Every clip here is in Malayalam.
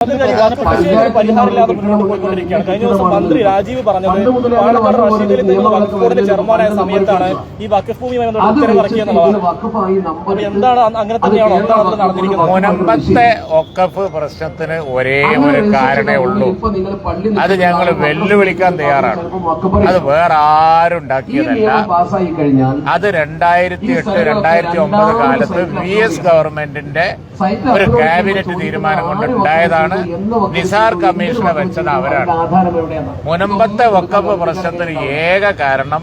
പരിഹാരമില്ലാതെ മുന്നോട്ട് പോയിക്കൊണ്ടിരിക്കുകയാണ് കഴിഞ്ഞ ദിവസം മന്ത്രി രാജീവ് പറഞ്ഞത് പാലക്കാട് റഷീദിൽ നിന്നുള്ള വഖഫ് ബോർഡിന്റെ ചെയർമാനായ സമയത്താണ് ഈ വഖഫ് ഭൂമിയുമായി ഉത്തരവ് ഇറക്കിയെന്നുള്ളതാണ് എന്താണ് അങ്ങനെ തന്നെയാണോ എന്താണ് നടന്നിരിക്കുന്നത്? മുനമ്പത്തെ ഒക്കഫ് പ്രശ്നത്തിന് ഒരേ ഒരു കാരണേ ഉള്ളൂ. അത് ഞങ്ങൾ വെല്ലുവിളിക്കാൻ തയ്യാറാണ്. അത് വേറെ ആരും ഉണ്ടാക്കിയതല്ല അത് രണ്ടായിരത്തി എട്ട് രണ്ടായിരത്തി ഒമ്പത് കാലത്ത് വി എസ് ഗവൺമെന്റിന്റെ ഒരു ക്യാബിനറ്റ് തീരുമാനം കൊണ്ട് ഉണ്ടായതാണ് നിസാർ കമ്മീഷനെ വെച്ചത് അവരാണ്. മുനമ്പത്തെ വക്കപ്പ് പ്രശ്നത്തിന് ഏക കാരണം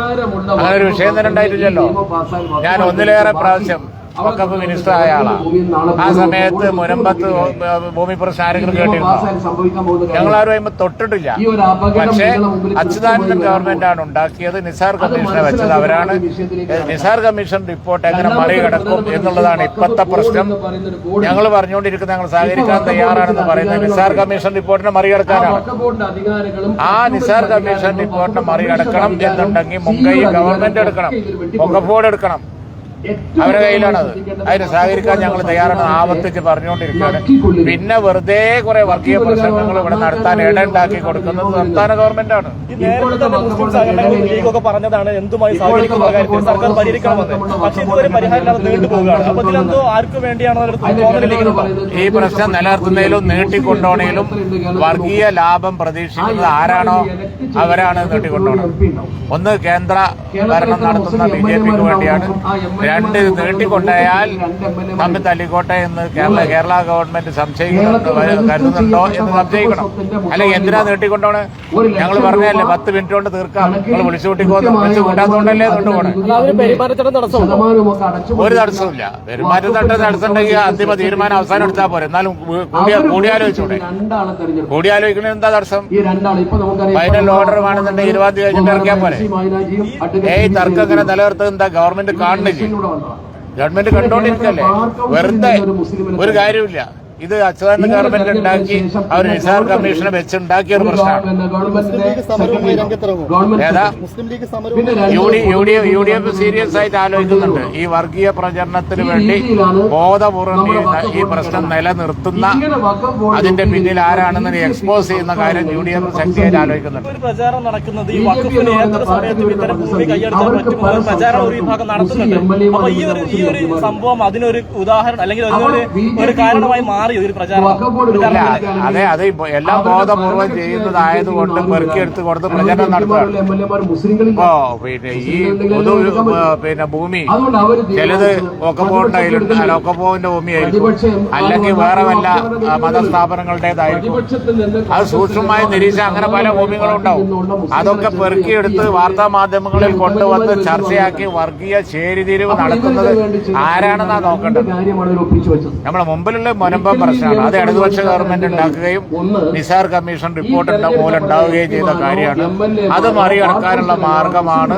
അങ്ങനെ ഒരു വിഷയം തന്നെ ഉണ്ടായിട്ടില്ലല്ലോ. ഞാൻ ഒന്നിലേറെ പ്രാവശ്യം വക്കഫ് മിനിസ്റ്റർ ആയ ആളാണ് ആ സമയത്ത് മുനമ്പത്ത് ഭൂമി പ്രശ്നം ആരെങ്കിലും കേട്ടിരുന്നു? ഞങ്ങളാരും തൊട്ടിട്ടില്ല. പക്ഷേ അച്യുതാനന്ദൻ ഗവൺമെന്റ് ആണ് ഉണ്ടാക്കിയത്. നിസാർ കമ്മീഷനെ വെച്ചത് അവരാണ്. നിസാർ കമ്മീഷൻ റിപ്പോർട്ട് എങ്ങനെ മറികടക്കും എന്നുള്ളതാണ് ഇപ്പോഴത്തെ പ്രശ്നം. ഞങ്ങൾ പറഞ്ഞുകൊണ്ടിരിക്കുന്ന ഞങ്ങൾ സഹകരിക്കാൻ തയ്യാറാണെന്ന് പറയുന്നത് നിസാർ കമ്മീഷൻ റിപ്പോർട്ടിനെ മറികടക്കാനാണ് ആ നിസാർ കമ്മീഷൻ റിപ്പോർട്ടിനെ മറികടക്കണം എന്നുണ്ടെങ്കിൽ മുംബൈ ഗവൺമെന്റ് എടുക്കണം. മുഖഫോർഡ് എടുക്കണം. അവരുടെ അത്. അതിന് സഹകരിക്കാൻ ഞങ്ങൾ തയ്യാറാണ് ആവർത്തിച്ച് പറഞ്ഞുകൊണ്ടിരിക്കുകയാണ്. പിന്നെ വെറുതെ കുറെ വർഗീയ പ്രശ്നങ്ങൾ ഇവിടെ നടത്താൻ ഇടണ്ടാക്കി കൊടുക്കുന്നത് സംസ്ഥാന ഗവൺമെന്റാണ് ആണ്. മുസ്ലിം ലീഗൊക്കെ പറഞ്ഞതാണ് എന്തുമായി സഹകരിക്കുന്ന കാര്യത്തിൽ സർക്കാർ പരിഹരിക്കണമെന്ന് പക്ഷേ ഇതുവരെ പരിഹാരമില്ലാതെ നീണ്ടു പോവുകയാണ് അപ്പൊ ഇതിലെന്തോ ആർക്കു വേണ്ടിയാണോ ഒരു തോന്നലിരിക്കുന്നത് ഈ പ്രശ്നം നിലനിർത്തുന്നതിലും നീട്ടിക്കൊണ്ടോണേലും വർഗീയ ലാഭം പ്രതീക്ഷിക്കുന്നത് ആരാണോ അവരാണ് നീട്ടിക്കൊണ്ടോണത് ഒന്ന് കേന്ദ്ര ഭരണം നടത്തുന്ന ബി ജെ പിക്ക് വേണ്ടിയാണ് രണ്ട് നീട്ടിക്കൊണ്ടായാൽ തമ്മിൽ തല്ലിക്കോട്ടെ എന്ന് കേരള കേരള ഗവൺമെന്റ് സംശയിക്കുന്നുണ്ടോ കരുതുന്നുണ്ടോ എന്ന് സംശയിക്കണം. അല്ലെങ്കിൽ എന്തിനാ നീട്ടിക്കൊണ്ടോണ്? ഞങ്ങൾ പറഞ്ഞല്ലേ പത്ത് മിനിറ്റ് കൊണ്ട് തീർക്കാം. നിങ്ങൾ വിളിച്ചു കൂട്ടിക്കോന്ന്. വിളിച്ചു പെരുമാറ്റച്ചട്ടം തടസ്സമുണ്ടോ? ഒരു തടസ്സമില്ല പെരുമാറ്റത്തട്ട തടസ്സമുണ്ടെങ്കിൽ അന്തിമ തീരുമാനം അവസാനം എടുത്താൽ പോരെ. എന്നാലും കൂടിയ- കൂടിയാലോചിച്ചൂടെ? കൂടിയാലോചിക്കണ എന്താ തടസ്സം? ഫൈനൽ ഓർഡർ വേണമെന്നുണ്ടെങ്കിൽ ഇരുപത് തീയതി കഴിഞ്ഞിട്ട് ഇറക്കിയാൽ പോരെ. ഏ ഏയ് തർക്കം ഇങ്ങനെ നിലനിർത്തുന്നത് എന്താ? ഗവൺമെന്റ് കാണുന്നില്ല? ഗവൺമെന്റ് കണ്ടോണ്ടിരിക്കല്ലേ? വെറുതെ ഒരു കാര്യമില്ല ഇത് അച്യുതാനന്ദ ഗവൺമെന്റ് ഉണ്ടാക്കി അവർ നിസാർ കമ്മീഷനെ വെച്ചുണ്ടാക്കിയ ഒരു പ്രശ്നമാണ്. ഏതാ? U D F U D F serious ആയിട്ട് ആലോചിക്കുന്നുണ്ട്. ഈ വർഗീയ പ്രചരണത്തിന് വേണ്ടി ബോധപൂർവം ഈ- ഈ പ്രശ്നം നിലനിർത്തുന്ന അതിന്റെ പിന്നിൽ ആരാണെന്ന് എക്സ്പോസ് ചെയ്യുന്ന കാര്യം യു ഡി എഫ് ശക്തിയായിട്ട് ആലോചിക്കുന്നുണ്ട്. പ്രചാരണം നടക്കുന്നത് ഈ വഖഫിന് ഏതൊരു സമയത്തും ഇത്തരം ഭൂമി പറ്റും ഒരു വിഭാഗം നടത്തുന്നുണ്ട്. അപ്പൊ ഈ ഒരു ഈ ഒരു സംഭവം അതിനൊരു ഉദാഹരണം അല്ലെങ്കിൽ അതിനൊരു ഒരു കാരണമായി മാറി ഒരു പ്രചാരണം വക്കം അതെ അത് എല്ലാം ബോധപൂർവം ചെയ്യുന്നതായതുകൊണ്ട് പെറുക്കിയെടുത്ത് കൊടുത്ത് പ്രചരണം നടത്തുകയാണ്. ഓ പിന്നെ ഈ പൊതു പിന്നെ ഭൂമി ചിലത് അല്ല ഒക്കപ്പോവിന്റെ ഭൂമിയായിരിക്കും. അല്ലെങ്കിൽ വേറെ വല്ല മതസ്ഥാപനങ്ങളുടേതായിരിക്കും. അത് സൂക്ഷ്മമായി നിരീക്ഷിച്ച അങ്ങനെ പല ഭൂമികളും ഉണ്ടാവും അതൊക്കെ പെറുക്കിയെടുത്ത് വാർത്താ മാധ്യമങ്ങളിൽ കൊണ്ടുവന്ന് ചർച്ചയാക്കി വർഗീയ ചേരിതിരിവ് നടത്തുന്നത് ആരാണെന്നാ നോക്കേണ്ടത്? നമ്മളെ മുമ്പിലുള്ള മുനമ്പം പ്രശ്നമാണ് അത് ഇടതുപക്ഷ ഗവൺമെന്റ് ഉണ്ടാക്കുകയും നിസാർ കമ്മീഷൻ റിപ്പോർട്ട് മൂലം ഉണ്ടാവുകയും ചെയ്ത കാര്യമാണ്. അത് മറികടക്കാനുള്ള മാർഗമാണ്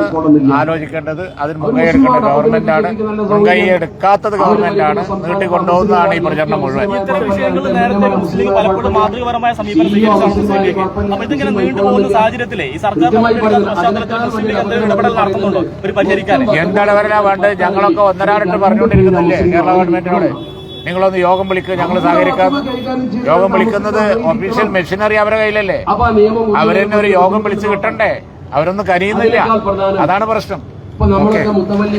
ആലോചിക്കേണ്ടത്. അതിന് മുൻകൈയെടുക്കേണ്ട ഗവൺമെന്റാണ് മുൻകൈ എടുക്കാത്തത് ഗവൺമെന്റാണ് നീട്ടിക്കൊണ്ടുപോകുന്നതാണ് ഈ പ്രചരണം മുഴുവൻ. എന്താണ് വേണ്ടത്? ഞങ്ങളൊക്കെ ഒന്നരാടിട്ട് പറഞ്ഞുകൊണ്ടിരിക്കുന്നല്ലേ? കേരള ഗവൺമെന്റിനോട് നിങ്ങളൊന്ന് യോഗം വിളിക്കുക ഞങ്ങൾ സഹകരിക്കാം. യോഗം വിളിക്കുന്നത് ഒഫീഷ്യൽ മെഷീനറി അവരുടെ കയ്യിലല്ലേ? അവരെന്നെ ഒരു യോഗം വിളിച്ച് കിട്ടണ്ടേ? അവരൊന്നും കനിയുന്നില്ല അതാണ് പ്രശ്നം.